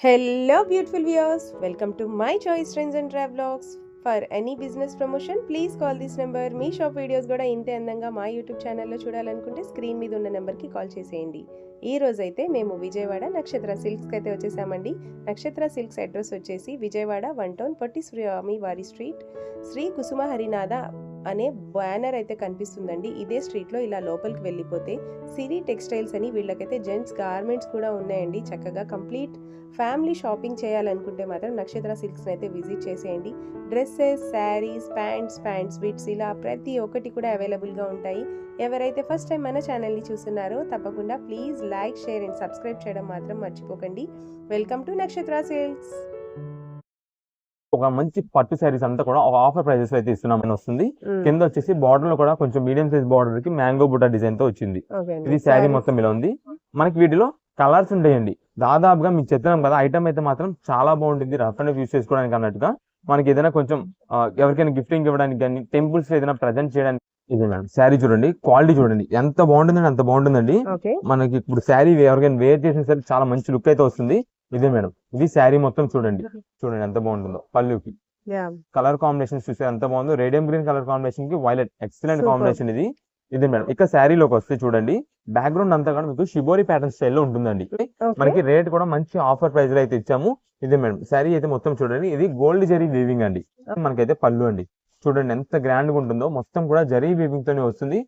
Hello beautiful viewers welcome to my choice trends and travlogs for any business promotion please call this number me shop videos కూడా ఇంతే అందంగా మా YouTube ఛానల్లో చూడాలనుకుంటే screen మీద ఉన్న నెంబర్కి కాల్ చేసేయండి. ఈ రోజైతే మేము విజయవాడ నక్షత్ర సిల్క్స్కి అయితే వచ్చేసామండి. నక్షత్ర సిల్క్స్ అడ్రస్ వచ్చేసి విజయవాడ వన్ టౌన్ పొట్టి స్వామి వారి స్ట్రీట్ శ్రీ కుసుమ హరినాథ అనే బ్యానర్ అయితే కనిపిస్తుందండి. ఇదే స్ట్రీట్లో ఇలా లోపలికి వెళ్ళిపోతే సిరి టెక్స్టైల్స్ అని వీళ్ళకైతే జెంట్స్ గార్మెంట్స్ కూడా ఉన్నాయండి. చక్కగా కంప్లీట్ ఫ్యామిలీ షాపింగ్ చేయాలనుకుంటే మాత్రం నక్షత్ర సిల్క్స్ని అయితే విజిట్ చేసేయండి. Dresses sarees pants pants bits ఇలా ప్రతి ఒక్కటి కూడా అవైలబుల్గా ఉంటాయి. ఎవరైతే ఫస్ట్ టైం మన ఛానల్ని చూస్తున్నారో తప్పకుండా please like share and subscribe చేయడం మాత్రం మర్చిపోకండి. Welcome to Nakshatra silks. ఒక మంచి పట్టు శారీస్ అంతా కూడా ఒక ఆఫర్ ప్రైజెస్ అయితే ఇస్తున్నామని వస్తుంది. కింద వచ్చేసి బార్డర్లో కూడా కొంచెం మీడియం సైజ్ బార్డర్కి మ్యాంగో బుట్ట డిజైన్తో వచ్చింది. ఇది శారీ మొత్తం ఇలా ఉంది. మనకి వీటిలో కలర్స్ ఉంటాయండి. దాదాపుగా మీకు చెప్తున్నాం కదా ఐటమ్ అయితే మాత్రం చాలా బాగుంటుంది. రఫ్ అండ్ యూస్ చేసుకోవడానికి అన్నట్టుగా. మనకి ఏదైనా కొంచెం ఎవరికైనా గిఫ్టింగ్ ఇవ్వడానికి కానీ టెంపుల్స్ ఏదైనా ప్రజెంట్ చేయడానికి ఇది మేడం శారీ చూడండి. క్వాలిటీ చూడండి. ఎంత బాగుంటుందండి అంత బాగుంటుందండి. మనకి ఇప్పుడు శారీ ఎవరికైనా వేర్ చేసిన సరే చాలా మంచి లుక్ అయితే వస్తుంది. ఇదే మేడం. ఇది శారీ మొత్తం చూడండి. చూడండి ఎంత బాగుంటుందో. పళ్ళుకి. కలర్ కాంబినేషన్ చూస్తే ఎంత బాగుందో. రేడియం గ్రీన్ కలర్ కాంబినేషన్కి వైలెట్. ఎక్సలెంట్. కాంబినేషన్ ఇది. ఇది మేడం. ఇక శారీలోకి వస్తే చూడండి. బ్యాక్గ్రౌండ్ అంతా కూడా మీకు షిబోరి ప్యాటర్న్ స్టైల్లో ఉంటుందండి. మనకి రేట్ కూడా మంచి ఆఫర్ ప్రైస్లో అయితే ఇచ్చాము. ఇదే మేడం. శారీ అయితే మొత్తం చూడండి. ఇది గోల్డ్ జరీ వీవింగ్ అండి. మనకైతే పళ్ళు అండి. చూడండి ఎంత గ్రాండ్గా ఉంటుందో. మొత్తం కూడా జరీ వీవింగ్ తోనే వస్తుంది.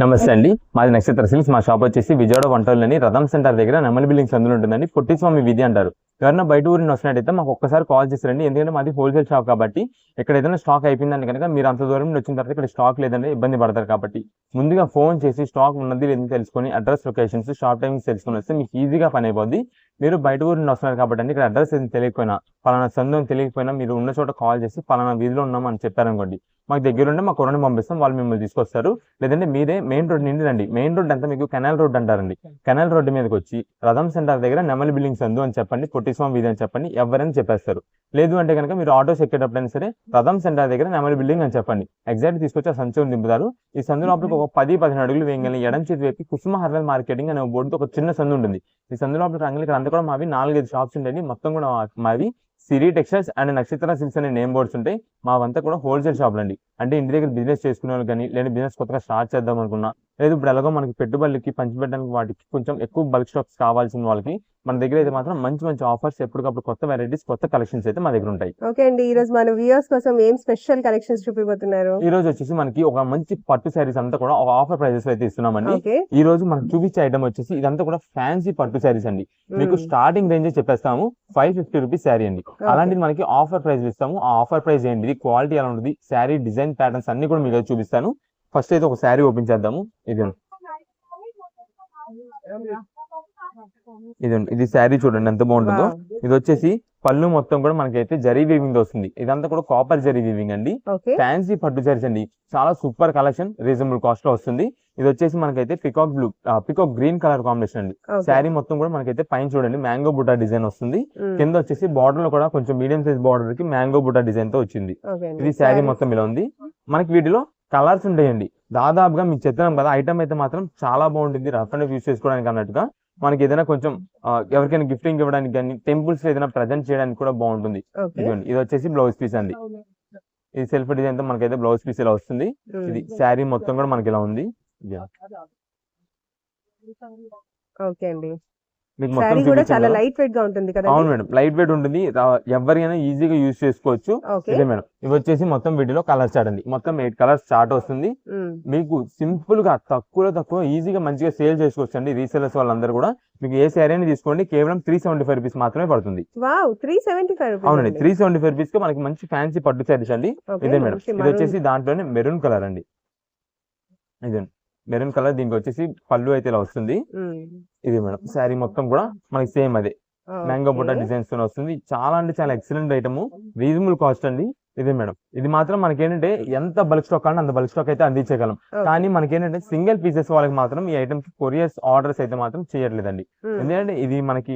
నమస్తే అండి. మాది నక్షత్ర సిల్క్స్. మా షాప్ వచ్చేసి విజయవాడ వంటలని రథం సెంటర్ దగ్గర నెమలి బిల్డింగ్స్ అందులో ఉంటుందండి. పొట్టి స్వామి అంటారు. ఎవరైనా బయట ఊరిని వస్తున్నట్టయితే మాకు ఒక్కసారి కాల్ చేస్తారండి ఎందుకంటే మాది హోల్సేల్ షాప్ కాబట్టి ఇక్కడ ఏదైనా స్టాక్ అయిపోయిందని కనుక మీరు అంత దూరం నుండి వచ్చిన తర్వాత ఇక్కడ స్టాక్ లేదంటే ఇబ్బంది పడతారు కాబట్టి. ముందుగా ఫోన్ చేసి స్టాక్ ఉన్నది లేదని తెలుసుకొని అడ్రస్ లొకేషన్స్ షాప్ టైమింగ్స్ తెలుసుకొని వస్తే మీకు ఈజీగా పని అయిపోద్ది. మీరు బయట ఊరి నుండి వస్తున్నారు కాబట్టి ఇక్కడ అడ్రస్ ఏది తెలియకపోయినా పలానా సందం తెలియకపోయినా మీరు ఉన్న చోట కాల్ చేసి పలానా వీధిలో ఉన్నాం అని చెప్పారనుకోండి మాకు దగ్గరుండి మా కొరని పంపిస్తాం వాళ్ళు మిమ్మల్ని తీసుకొస్తారు. లేదంటే మీరే మెయిన్ రోడ్ నుండి రండి మెయిన్ రోడ్ అంతా మీకు కెనాల్ రోడ్ అంటారండి. కెనాల్ రోడ్డు మీదకి వచ్చి రథం సెంటర్ దగ్గర నెమలి బిల్డింగ్స్ అందు అని చెప్పండి పొట్టిస్వామి వీధి అని చెప్పండి ఎవరైనా చెప్పేస్తారు. లేదు అంటే కనుక మీరు ఆటోస్ ఎక్కేటప్పుడైనా సరే రథం సెంటర్ దగ్గర నెమలి బిల్డింగ్ అని చెప్పండి. ఎగ్జాక్ట్ తీసుకొచ్చి ఆ సంచులు దింపుతారు. ఈ సందు లోపలికి ఒక పది పదిహేను అడుగులు వేయగలి ఎడం చేతి వైపు కుసుమ హర్వల్ మార్కెటింగ్ అనే బోర్డుతో ఒక చిన్న సందు ఉంటుంది. ఈ సందు లోపల రంగులు ఇక్కడ అంతా కూడా మావి నాలుగైదు షాప్స్ ఉంటాయి మొత్తం కూడా మావి Siri textiles and Nakshatra silks అనే నేమ్ బోర్డ్స్ ఉంటాయి. మావంతా కూడా హోల్సేల్ షాపులు అండి అంటే ఇంటి దగ్గర బిజినెస్ చేసుకునే వాళ్ళు కానీ లేదా బిజినెస్ కొత్తగా స్టార్ట్ చేద్దాం అనుకున్నా లేదు ఇప్పుడు ఎలాగో మనకి పెట్టుబడులకి పంచిపెట్టడానికి వాటికి కొంచెం ఎక్కువ బల్క్ స్టాక్స్ కావాల్సిన వాళ్ళకి మన దగ్గర అయితే మాత్రం మంచి మంచి ఆఫర్స్ ఎప్పటికప్పుడు కొత్త వెరైటీస్ కొత్త కలెక్షన్స్ అయితే మా దగ్గర ఉంటాయి. ఓకే అండి ఈ రోజు మన వ్యూయర్స్ కోసం ఏం స్పెషల్ కలెక్షన్స్ చూపిపోతున్నారు ఈ రోజు వచ్చేసి మనకి ఒక మంచి పట్టు శారీస్ అంతా కూడా ఒక ఆఫర్ ప్రైజెస్ అయితే ఇస్తున్నామండి. ఈ రోజు మనకు చూపించే ఐటమ్ వచ్చేసి ఇదంతా కూడా ఫ్యాన్సీ పట్టు శారీస్ అండి. మీకు స్టార్టింగ్ రేంజ్ చెప్పేస్తాము ఫైవ్ ఫిఫ్టీ రూపీస్ శారీ అండి. అలాంటిది మనకి ఆఫర్ ప్రైస్ ఇస్తాము. ఆ ఆఫర్ ప్రైస్ ఏంటి క్వాలిటీ ఎలా ఉంటుంది? శారీ డిజైన్ ప్యాటర్న్స్ అన్ని కూడా మీకు చూపిస్తాను. ఫస్ట్ అయితే ఒక శారీ ఓపెన్ చేద్దాము. ఇది ఇది ఇది శారీ చూడండి ఎంత బాగుంటుందో. ఇది వచ్చేసి పళ్ళు మొత్తం కూడా మనకైతే జరీ వీవింగ్ వస్తుంది. ఇదంతా కూడా కాపర్ జరీ వీవింగ్ అండి. ఫ్యాన్సీ పట్టు శారీస్ అండి. చాలా సూపర్ కలెక్షన్ రీజనబుల్ కాస్ట్లో వస్తుంది. ఇది వచ్చేసి మనకైతే peacock blue peacock green colour combination అండి. శారీ మొత్తం కూడా మనకైతే పైన చూడండి మ్యాంగో బుట్ట డిజైన్ వస్తుంది. కింద వచ్చేసి బార్డర్లో కూడా కొంచెం మీడియం సైజ్ బార్డర్కి మ్యాంగో బుట్ట డిజైన్తో వచ్చింది. ఇది శారీ మొత్తం ఇలా ఉంది. మనకి వీటిలో కలర్స్ ఉంటాయండి. దాదాపుగా మీకు చెప్తున్నాం కదా ఐటమ్ అయితే మాత్రం చాలా బాగుంటుంది. రఫ్ అండ్ యూస్ చేసుకోవడానికి అన్నట్టుగా మనకి ఏదైనా కొంచెం ఎవరికైనా గిఫ్టింగ్ ఇవ్వడానికి కానీ టెంపుల్స్ ఏదైనా ప్రజెంట్ చేయడానికి కూడా బాగుంటుంది. ఇదిగోండి ఇది వచ్చేసి బ్లౌజ్ పీస్ అండి. ఇది సెల్ఫ్ డిజైన్తో మనకైతే బ్లౌజ్ పీస్ ఇలా వస్తుంది. ఇది శారీ మొత్తం కూడా మనకి ఇలా ఉంది. ఓకే అండి. మీకు మొత్తం కూడా చాలా. లైట్ వెయిట్గా ఉంటుంది కదా అవును మేడం లైట్ వెయిట్ ఉంటుంది ఎవరికైనా ఈజీగా యూజ్ చేసుకోవచ్చు. ఇదే మేడం. ఇవి వచ్చేసి మొత్తం వీటిలో కలర్ చార్ట్ అండి. మొత్తం ఎయిట్ కలర్స్ చార్ట్ వస్తుంది. మీకు సింపుల్గా తక్కువలో తక్కువ ఈజీగా మంచిగా సేల్ చేసుకోవచ్చు అండి. రీసెలర్స్ వాళ్ళందరూ కూడా. మీకు ఏ శారీ అని తీసుకోండి. కేవలం త్రీ సెవెంటీ ఫైవ్ రూపీస్ మాత్రమే పడుతుంది. అవునండి. త్రీ సెవెంటీ ఫైవ్ రూపీస్కి మనకి మంచి ఫ్యాన్సీ పట్టు శారీస్ అండి. ఇదే మేడం. ఇది వచ్చేసి దాంట్లోనే మెరూన్ కలర్ అండి. ఇదే మెరూన్ కలర్ దీనికి వచ్చేసి పళ్ళు అయితే ఇలా వస్తుంది. ఇది మేడం శారీ మొత్తం కూడా మనకి సేమ్ అదే. మ్యాంగో బుట్ట డిజైన్స్తో వస్తుంది. చాలా అంటే చాలా ఎక్సలెంట్ ఐటమ్ రీజనబుల్ కాస్ట్ అండి. ఇదే మేడం. ఇది మాత్రం మనకి ఏంటంటే ఎంత బల్క్ స్టాక్ కావాలంటే అంత బల్క్ స్టాక్ అయితే అందించగలం. కానీ మనకి ఏంటంటే సింగిల్ పీసెస్ వాళ్ళకి మాత్రం ఈ ఐటమ్కి కొరియర్స్ ఆర్డర్స్ అయితే మాత్రం చేయట్లేదండి. ఎందుకంటే ఇది మనకి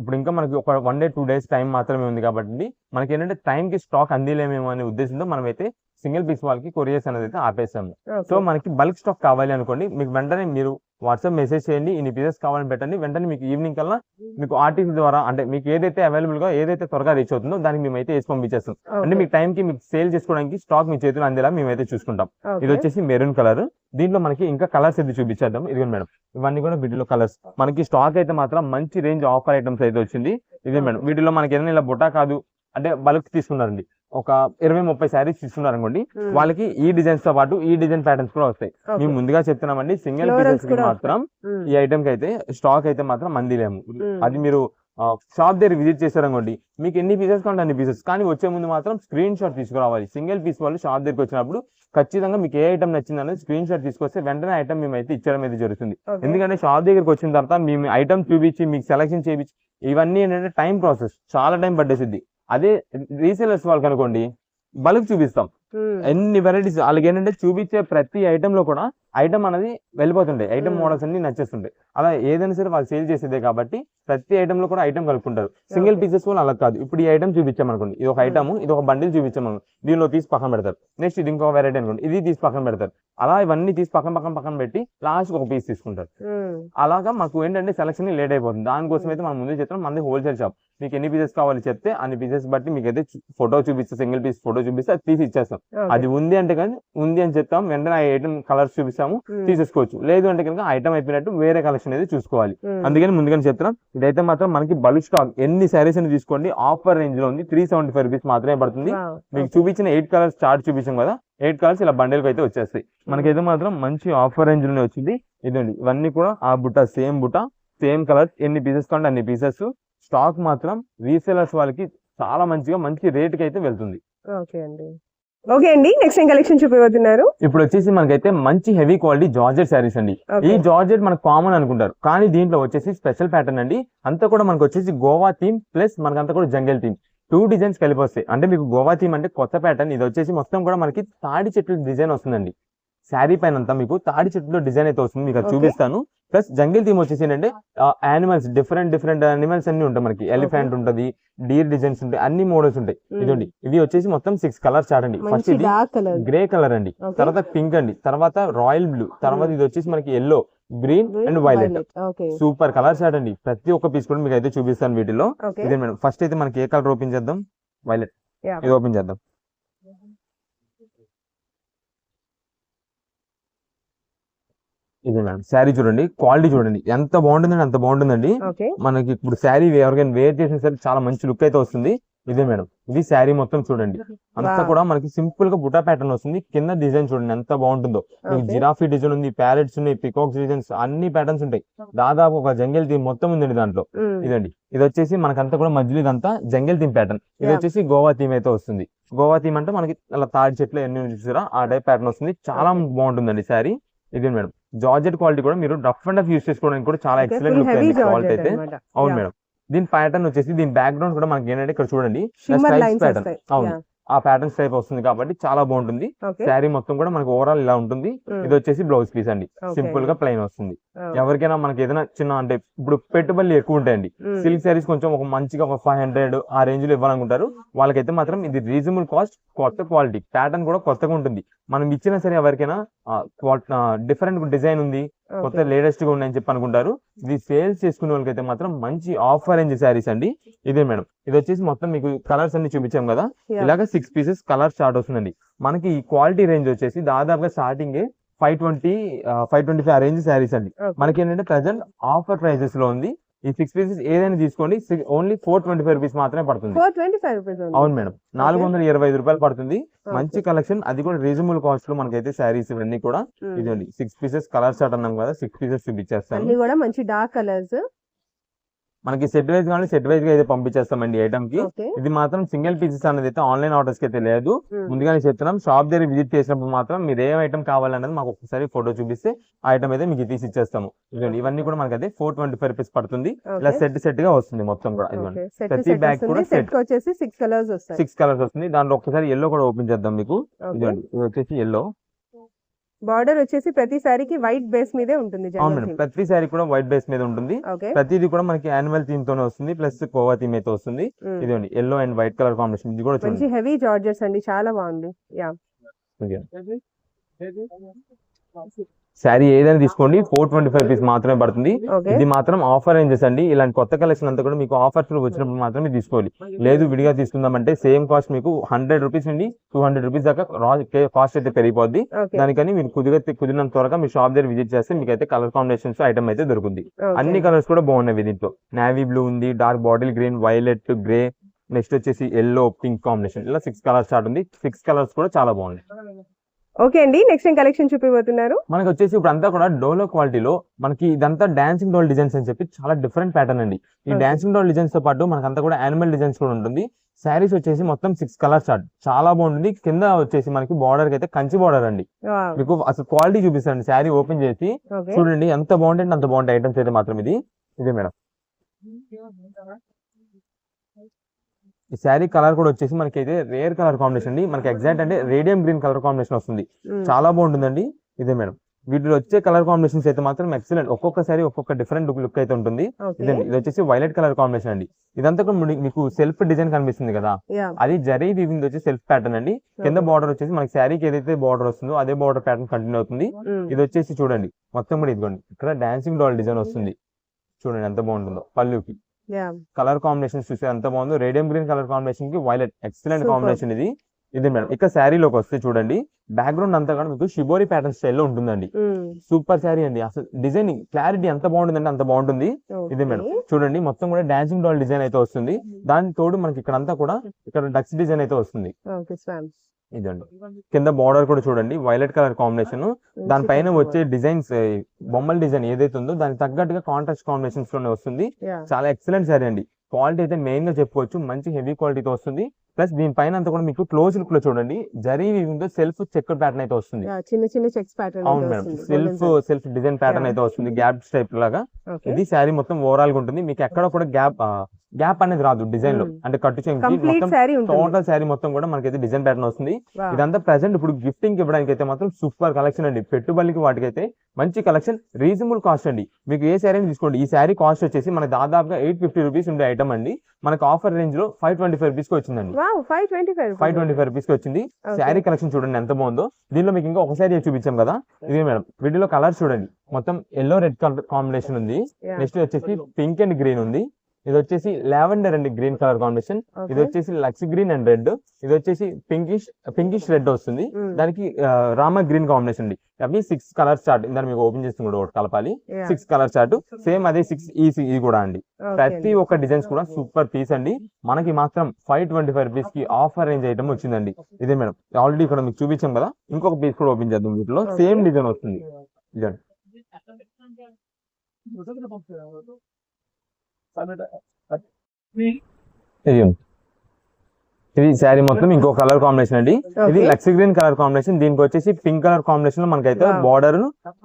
ఇప్పుడు ఇంకా మనకి ఒక one day two days time మాత్రమే ఉంది కాబట్టి మనకి ఏంటంటే టైం కి స్టాక్ అందిలేమేమో అనే ఉద్దేశంతో మనం అయితే సింగిల్ పీస్ వాళ్ళకి కొరియర్స్ అనేది అయితే ఆపేసాము. సో మనకి బల్క్ స్టాక్ కావాలి అనుకోండి మీకు వెంటనే మీరు వాట్సాప్ మెసేజ్ చేయండి ఇన్ని పీసెస్ కావాలని పెట్టండి వెంటనే మీకు ఈవినింగ్ కల్లా మీకు ఆర్టీసీ ద్వారా అంటే మీకు ఏదైతే అవైలబుల్గా ఏదైతే త్వరగా రీచ్ అవుతుందో దానికి మేమైతే వేసి పంపించేస్తాం. అంటే మీకు టైం కి మీకు సేల్ చేసుకోవడానికి స్టాక్ మీ చేతిలో అందేలా మేమైతే చూసుకుంటాం. ఇది వచ్చేసి మెరూన్ కలర్. దీంట్లో మనకి ఇంకా కలర్స్ అయితే చూపించేద్దాం. ఇది మేడం ఇవన్నీ కూడా వీటిలో కలర్స్. మనకి స్టాక్ అయితే మాత్రం మంచి రేంజ్ ఆఫర్ ఐటమ్స్ అయితే వచ్చింది. ఇదే మేడం వీటిలో మనకి ఏదైనా ఇలా బుటా కాదు అంటే బల్క్ తీసుకున్నారండి. ఒక ఇరవై ముప్పై శారీస్ తీసుకున్నారు అనుకోండి వాళ్ళకి ఈ డిజైన్స్తో పాటు ఈ డిజైన్ ప్యాటర్న్స్ కూడా వస్తాయి. మేము ముందుగా చెప్తున్నామండి సింగిల్ పీసెస్ మాత్రం ఈ ఐటమ్కి అయితే స్టాక్ అయితే మాత్రం మందిలేము. అది మీరు షాప్ దగ్గర విజిట్ చేశారనుకోండి మీకు ఎన్ని పీసెస్ కావాలంటే అన్ని పీసెస్ కానీ వచ్చే ముందు మాత్రం స్క్రీన్ షాట్ తీసుకురావాలి. సింగిల్ పీస్ వాళ్ళు షాప్ దగ్గరికి వచ్చినప్పుడు ఖచ్చితంగా మీకు ఏ ఐటమ్ నచ్చింది అనేది స్క్రీన్ షాట్ తీసుకొస్తే వెంటనే ఐటమ్ మేము అయితే ఇచ్చడం అయితే జరుగుతుంది. ఎందుకంటే షాప్ దగ్గరికి వచ్చిన తర్వాత మేము ఐటమ్ చూపించి మీకు సెలెక్షన్ చేయించి ఇవన్నీ ఏంటంటే టైం ప్రాసెస్ చాలా టైం పట్టేసిద్ది. అదే రీసేలర్స్ వాళ్ళకి అనుకోండి బల్క్ చూపిస్తాం. ఎన్ని వెరైటీస్ వాళ్ళకి ఏంటంటే చూపించే ప్రతి ఐటమ్లో కూడా ఐటమ్ అనేది వెళ్ళిపోతుంటాయి ఐటమ్. మోడల్స్ అన్ని నచ్చేస్తుంటాయి అలా ఏదైనా సరే వాళ్ళు సేల్ చేసేదే కాబట్టి ప్రతి ఐటమ్లో కూడా ఐటమ్ కలుపుకుంటారు. సింగిల్. పీసెస్ వాళ్ళు అలా కాదు. ఇప్పుడు ఈ ఐటమ్ చూపించామనుకోండి. ఇది ఒక. ఐటమ్ ఇది ఒక బండిల్ చూపించామనుకోండి దీనిలో తీసి పక్కన పెడతారు. నెక్స్ట్ ఇది ఇంకొక వెరైటీ అనుకోండి. ఇది తీసి పక్కన పెడతారు. అలా ఇవన్నీ తీసి పక్కన పక్కన పక్కన పెట్టి లాస్ట్ ఒక పీస్ తీసుకుంటారు. అలాగా మాకు ఏంటంటే సెలక్షన్ లేట్ అయిపోతుంది. దానికోసం అయితే మనం ముందే చెప్తాం మనది హోల్సేల్ షాప్ మీకు ఎన్ని పీసెస్ కావాలి చెప్తే అన్ని పీసెస్ బట్టి మీకు అయితే ఫోటో చూపిస్తే సింగిల్ పీస్ ఫోటో చూపిస్తే అది తీసి ఇచ్చేస్తాం. అది ఉంది అంటే కానీ ఉంది అని చెప్తాం. వెంటనే ఐటమ్ కలర్స్ చూపిస్తాము తీసేసుకోవచ్చు. లేదు అంటే కనుక ఐటమ్ అయిపోయినట్టు వేరే కలెక్షన్ అయితే చూసుకోవాలి. అందుకని ముందుగానే చెప్తున్నాం ఇదైతే మాత్రం మనకి బల్క్ స్టాక్ ఎన్ని సారీస్ అని తీసుకోండి ఆఫర్ రేంజ్లో ఉంది త్రీ సెవెంటీ ఫైవ్ రూపీస్ మాత్రమే పడుతుంది. మీకు చూపించిన ఎయిట్ కలర్స్ చార్ట్ చూపించాం కదా ఎయిట్ కలర్స్ ఇలా బండిల్కి అయితే వచ్చేస్తాయి. మనకైతే మాత్రం మంచి ఆఫర్ రేంజ్లోనే వచ్చింది. ఇదండి ఇవన్నీ కూడా ఆ బుట్ట సేమ్ బుట్ట సేమ్ కలర్స్ ఎన్ని పీసెస్ కావాలంటే అన్ని పీసెస్ స్టాక్ మాత్రం రీసేలర్స్ వాళ్ళకి చాలా మంచిగా మంచి రేట్కి అయితే వెళ్తుంది. ఓకే అండి. ఓకే అండి నెక్స్ట్ ఏం కలెక్షన్ చూపిపోతున్నారు ఇప్పుడు వచ్చేసి మనకైతే మంచి హెవీ క్వాలిటీ జార్జెట్ శారీస్ అండి. ఈ జార్జెట్ మనకు కామన్ అనుకుంటారు. కానీ దీంట్లో వచ్చేసి స్పెషల్ ప్యాటర్న్ అండి. అంతా కూడా మనకు వచ్చేసి గోవా థీమ్ ప్లస్ మనకంతా కూడా జంగల్ థీమ్. టూ డిజైన్స్ కలిపి వస్తాయి. అంటే మీకు గోవా థీమ్ అంటే కొత్త ప్యాటర్న్ ఇది వచ్చేసి మొత్తం కూడా మనకి తాడి చెట్ల డిజైన్ వస్తుందండి. శారీ పైన అంతా మీకు తాడి చెట్టులో డిజైన్ అయితే వస్తుంది మీకు. చూపిస్తాను. ప్లస్ జంగిల్ థీమ్ వచ్చేసి ఏంటంటే యానిమల్స్ డిఫరెంట్ డిఫరెంట్ యానిమల్స్ అన్ని ఉంటాయి మనకి. ఎలిఫెంట్ ఉంటది డీర్ డిజైన్స్ ఉంటాయి అన్ని మోడల్స్ ఉంటాయి. ఇదండి ఇవి వచ్చేసి మొత్తం సిక్స్ కలర్స్ చాటండి ఫస్ట్ ఇది కలర్ గ్రే కలర్ అండి. తర్వాత పింక్ అండి. తర్వాత రాయల్ బ్లూ తర్వాత ఇది వచ్చేసి మనకి yellow green and violet super colours అండి. ప్రతి ఒక్క పీస్ కూడా మీకు అయితే చూపిస్తాను వీటిలో ఇదే మేడం ఫస్ట్ అయితే మనకి ఏ కలర్ ఓపెన్ చేద్దాం? వైలెట్. ఇది ఓపెన్ చేద్దాం. ఇది మేడం శారీ చూడండి క్వాలిటీ చూడండి. ఎంత బాగుంటుందండి అంత బాగుంటుందండి. మనకి ఇప్పుడు శారీ ఎవరికైనా వేర్ చేసిన సరే చాలా మంచి లుక్ అయితే వస్తుంది. ఇదే మేడం ఇది శారీ మొత్తం చూడండి. అంతా. కూడా మనకి సింపుల్గా బుటా ప్యాటర్న్ వస్తుంది. కింద డిజైన్ చూడండి ఎంత బాగుంటుందో. మీకు. జిరాఫీ డిజైన్ ఉంది ప్యారెట్స్ ఉన్నాయి పికాక్స్ డిజైన్స్ అన్ని ప్యాటర్న్స్ ఉంటాయి. దాదాపు ఒక జంగల్ థీమ్ మొత్తం ఉందండి దాంట్లో. ఇదండి. ఇది వచ్చేసి మనకంతా కూడా మధ్యలో ఇదంతా జంగల్ థీమ్ ప్యాటర్న్. ఇది. వచ్చేసి గోవా థీమ్ అయితే వస్తుంది. గోవా థీమ్ అంటే మనకి అలా తాడి చెట్లు ఎన్ని చూసారా? ఆ టైప్ ప్యాటర్న్ వస్తుంది. చాలా బాగుంటుందండి శారీ. ఇది మేడం? జార్జెట్ క్వాలిటీ కూడా మీరు రఫ్ అండ్ రఫ్ యూస్ చేసుకోవడానికి కూడా చాలా ఎక్సలెంట్ లుక్ క్వాలిటీ అయితే అవును. మేడం దీని ప్యాటర్న్ వచ్చేసి దీని బ్యాక్గ్రౌండ్ కూడా మనకి ఏంటంటే ఇక్కడ చూడండి. వస్తాయి అవును. ఆ ప్యాటర్న్స్ టైప్ వస్తుంది కాబట్టి చాలా బాగుంటుంది. శారీ మొత్తం కూడా మనకి ఓవరాల్ ఇలా ఉంటుంది. ఇది వచ్చేసి బ్లౌజ్ పీస్ అండి. సింపుల్గా ప్లెయిన్ వస్తుంది. ఎవరికైనా మనకి ఏదైనా చిన్న అంటే ఇప్పుడు పెట్టుబడులు ఎక్కువ ఉంటాయండి. సిల్క్ శారీస్ కొంచెం ఒక మంచిగా ఒక ఫైవ్ హండ్రెడ్ ఆ రేంజ్లో ఇవ్వాలనుకుంటారు. వాళ్ళకైతే మాత్రం ఇది రీజనబుల్ కాస్ట్ కొత్త క్వాలిటీ ప్యాటర్న్ కూడా కొత్తగా ఉంటుంది. మనం ఇచ్చినా సరే ఎవరికైనా డిఫరెంట్ డిజైన్ ఉంది. కొత్త లేటెస్ట్గా ఉన్నాయని చెప్పి అనుకుంటారు. ఇది సేల్స్ చేసుకునే వాళ్ళకైతే మాత్రం మంచి ఆఫర్ రేంజ్ శారీస్ అండి. ఇదే మేడం. ఇది వచ్చేసి మొత్తం మీకు కలర్స్ అన్ని చూపించాం కదా? ఇలాగ సిక్స్ పీసెస్ కలర్ స్టార్ట్ వస్తుందండి. మనకి ఈ క్వాలిటీ రేంజ్ వచ్చేసి దాదాపుగా starting five twenty five twenty five range saris అండి. మనకి ఏంటంటే ప్రజెంట్ ఆఫర్ ప్రైసెస్లో ఉంది. ఈ సిక్స్ పీసెస్ ఏదైనా తీసుకోండి. Only four twenty five rupees మాత్రమే పడుతుంది. ఫోర్ ట్వంటీ ఫైవ్ రూపీస్ అవును మేడం. నాలుగు వందల ఇరవై ఐదు రూపాయలు పడుతుంది. మంచి కలెక్షన్ అది కూడా రీజనబుల్ కాస్ట్లో మనకైతే శారీస్ ఇవన్నీ కూడా ఇదండి సిక్స్ పీసెస్ కలర్ స్టార్ట్ అన్నాం కదా. సిక్స్ పీసెస్ చూపించేస్తాను. కూడా మంచి డార్క్ కలర్స్ మనకి సెట్ వైజ్ కానీ సెట్ వైజ్గా అయితే పంపించేస్తామండి ఐటమ్కి. ఇది మాత్రం సింగిల్ పీసెస్ అనేది అయితే ఆన్లైన్ ఆర్డర్స్కి అయితే లేదు. ముందుగానే చెప్తున్నాం షాప్ దగ్గర విజిట్ చేసినప్పుడు మాత్రం మీరు ఏం ఐటమ్ కావాలన్నది మాకు ఒకసారి ఫోటో చూపిస్తే ఆ ఐటమ్ అయితే మీకు తీసి ఇచ్చేస్తాము. ఇదిగోండి ఇవన్నీ కూడా మనకి అయితే ఫోర్ ట్వంటీ ఫైవ్ రూపీస్ పడుతుంది ఇలా సెట్ సెట్గా వస్తుంది మొత్తం కూడా. ఇదిగోండి ప్రతి bag కూడా సెట్ వచ్చేసి సిక్స్ కలర్స్ సిక్స్ కలర్స్ వస్తుంది. దాంట్లో ఒక్కసారి ఎల్లో కూడా ఓపెన్ చేద్దాం మీకు. ఇదిగోండి ఇది వచ్చేసి ఎల్లో బార్డర్ వచ్చేసి ప్రతి సారీకి వైట్ బేస్ మీదే ఉంటుంది అవును మేడం. ప్రతి సారీ కూడా వైట్ బేస్ మీద ఉంటుంది. ఓకే. ప్రతిది కూడా మనకి యాన్యువల్ థీమ్ తోనే వస్తుంది. ప్లస్ కోవా థీమ్ అయితే వస్తుంది. ఇదిగోండి yellow and white colour combination ఇది కూడా మంచి హెవీ జార్జెస్ అండి. చాలా బాగుంది. యా శారీ ఏదైనా తీసుకోండి ఫోర్ ట్వంటీ ఫైవ్ రూపీస్ మాత్రమే పడుతుంది. ఇది మాత్రం ఆఫర్ రేంజెస్ అండి. ఇలాంటి కొత్త కలెక్షన్ అంతా కూడా మీకు ఆఫర్స్ వచ్చినప్పుడు మాత్రమే తీసుకోవాలి. లేదు విడిగా తీసుకుందామంటే సేమ్ కాస్ట్ మీకు హండ్రెడ్ రూపీస్ నుండి టూ హండ్రెడ్ రూపీస్ దాకా కాస్ట్ అయితే పెరిగిపోద్ది. దానికని మీరు కుదిగా కుదిరినంత త్వరగా మీ షాప్ దగ్గర విజిట్ చేస్తే మీకు అయితే కలర్ కాంబినేషన్స్ ఐటమ్ అయితే దొరుకుతుంది. అన్ని కలర్స్ కూడా బాగున్నాయి దీంట్లో. నావీ బ్లూ ఉంది dark bottle green violet grey next వచ్చేసి ఎల్లో పింక్ కాంబినేషన్ ఇలా సిక్స్ కలర్స్ స్టార్ట్ ఉంది. సిక్స్ కలర్స్ కూడా చాలా బాగున్నాయి. ఓకే అండి నెక్స్ట్ ఏం కలెక్షన్ చూపిపోతున్నారు మనకి వచ్చేసి ఇప్పుడు అంతా కూడా డోలో క్వాలిటీలో మనకి ఇదంతా డాన్సింగ్ డోల్ డిజైన్స్ అని చెప్పి చాలా డిఫరెంట్ ప్యాటర్న్ అండి. ఈ. డాన్సింగ్ డోల్ డిజైన్స్తో పాటు మనకంతా కూడా యానిమల్ డిజైన్స్ కూడా ఉంటుంది. శారీస్ వచ్చేసి మొత్తం సిక్స్ కలర్ స్టార్ట్ చాలా బాగుంటుంది. కింద వచ్చేసి మనకి బార్డర్కి అయితే కంచి బార్డర్ అండి. మీకు అసలు క్వాలిటీ చూపిస్తాను శారీ ఓపెన్ చేసి చూడండి ఎంత బాగుంటుంది అంత బాగుంటాయి ఐటమ్స్ అయితే మాత్రం ఇది. ఇదే మేడం. ఈ శారీ కలర్ కూడా వచ్చేసి మనకి అయితే రేర్ కలర్ కాంబినేషన్ అండి. మనకి ఎగ్జాక్ట్ అంటే రేడియం గ్రీన్ కలర్ కాంబినేషన్ వస్తుంది. చాలా బాగుంటుందండి. ఇదే మేడం. వీటిలో వచ్చే కలర్ కాంబినేషన్స్ అయితే మాత్రం ఎక్సలెంట్. ఒక్కొక్క సారీ ఒక్కొక్క డిఫరెంట్ లుక్ అయితే ఉంటుంది. ఇదండి. ఇది వచ్చేసి వైలెట్ కలర్ కాంబినేషన్ అండి. ఇదంతా కూడా మీకు సెల్ఫ్ డిజైన్ కనిపిస్తుంది కదా? అది జరీ వీవింగ్ వచ్చి సెల్ఫ్ ప్యాటర్న్ అండి. కింద బార్డర్ వచ్చేసి మనకి శారీకి ఏదైతే బార్డర్ వస్తుందో అదే బార్డర్ ప్యాటర్న్ కంటిన్యూ అవుతుంది. ఇది వచ్చేసి చూడండి. మొత్తం కూడా ఇదిగోండి. ఇక్కడ డాన్సింగ్ డాల్ డిజైన్ వస్తుంది. చూడండి ఎంత బాగుంటుందో పళ్ళుకి. యా కలర్ కాంబినేషన్ చూస్తే ఎంత బాగుందో. రేడియం గ్రీన్ కలర్ కాంబినేషన్కి వైలెట్ ఎక్సలెంట్. కాంబినేషన్ ఇది. ఇది మేడం. ఇక శారీలోకి వస్తే చూడండి. బ్యాక్గ్రౌండ్ అంతా కూడా మీకు షిబోరి ప్యాటర్న్ స్టైల్లో ఉంటుందండి. సూపర్ శారీ అండి. అసలు డిజైనింగ్ క్లారిటీ ఎంత బాగుంటుందంటే అంత బాగుంటుంది. ఇది మేడం. చూడండి. మొత్తం కూడా డాన్సింగ్ డాల్ డిజైన్ అయితే వస్తుంది. దాని తోడు మనకి ఇక్కడ అంతా కూడా ఇక్కడ డక్స్ డిజైన్ అయితే వస్తుంది. ఇదండి. కింద బార్డర్ కూడా చూడండి వైలెట్ కలర్ కాంబినేషన్ దానిపైన వచ్చే డిజైన్స్ బొమ్మల డిజైన్ ఏదైతే ఉందో దానికి తగ్గట్టుగా కాంట్రాస్ట్ కాంబినేషన్స్లోనే వస్తుంది. చాలా ఎక్సలెంట్ సారీ అండి. క్వాలిటీ అయితే మెయిన్గా చెప్పుకోవచ్చు మంచి హెవీ క్వాలిటీతో వస్తుంది. ప్లస్ దీనిపైన అంతా కూడా మీకు క్లోజ్ లుక్లో చూడండి zari weaving self check pattern అయితే వస్తుంది. చిన్న చిన్న చెక్స్ ప్యాటర్న్ అవును madam. Self self design pattern. అయితే వస్తుంది గ్యాప్ టైప్ లాగా. ఇది శారీ మొత్తం ఓవరాల్గా ఉంటుంది. మీకు ఎక్కడ కూడా గ్యాప్ గ్యాప్ అనేది రాదు డిజైన్లో. అంటే కట్టు ఉంటుంది. టోటల్ శారీ మొత్తం కూడా మనకైతే డిజైన్ ప్యాటర్న్ వస్తుంది. ఇదంతా ప్రెసెంట్ ఇప్పుడు గిఫ్టింగ్ ఇవ్వడానికి అయితే మాత్రం సూపర్ కలెక్షన్ అండి. పెట్టుబడికి వాటికైతే మంచి కలెక్షన్ రీజనబుల్ కాస్ట్ అండి. మీకు ఏ శారీ తీసుకోండి ఈ శారీ కాస్ట్ వచ్చేసి మనకి దాదాపుగా ఎయిట్ ఫిఫ్టీ రూపీస్ ఉండే ఐటమ్ అండి. మనకి ఆఫర్ రేంజ్లో ఫైవ్ ట్వంటీ ఫైవ్ రూపీస్కి వచ్చిందండి. Wow five twenty five five twenty five రూపీస్కి వచ్చింది శారీ కలెక్షన్ చూడండి ఎంత బాగుందో. దీనిలో మీకు ఇంకా ఒక శారీ చూపించాం కదా. ఇది మేడం. వీటిలో కలర్ చూడండి. మొత్తం ఎల్లో రెడ్ కలర్ కాంబినేషన్ ఉంది. నెక్స్ట్ వచ్చేసి పింక్ అండ్ గ్రీన్ ఉంది. ఇది వచ్చేసి lavender and green colour combination. ఇది వచ్చేసి లక్స్ గ్రీన్ అండ్ రెడ్. ఇది వచ్చేసి పింకిష్ పింకిష్ రెడ్ వస్తుంది. దానికి రామ గ్రీన్ కాంబినేషన్ ఉంది అవి సిక్స్ కలర్ చార్ట్. ఇందాక మీకు ఓపెన్ చేస్తుంది కూడా ఒకటి కలపాలి. Six colour chart. సేమ్ అదే సిక్స్ ఈ ఇది కూడా అండి. ప్రతి ఒక్క డిజైన్స్ కూడా సూపర్ పీస్ అండి. మనకి మాత్రం ఫైవ్ ట్వంటీ ఫైవ్ రూపీస్కి ఆఫర్ రేంజ్ ఐటమ్ వచ్చిందండి. ఇదే మేడం. ఆల్రెడీ ఇక్కడ మీకు చూపించాం కదా. ఇంకొక పీస్ కూడా ఓపెన్ చేద్దాం వీటిలో. సేమ్ డిజైన్ వస్తుంది. ఇది శారీ మొత్తం ఇంకో కలర్ కాంబినేషన్ అండి. ఇది లక్స్ గ్రీన్ కలర్ కాంబినేషన్. దీనికి వచ్చేసి పింక్ కలర్ కాంబినేషన్లో మనకైతే. బార్డర్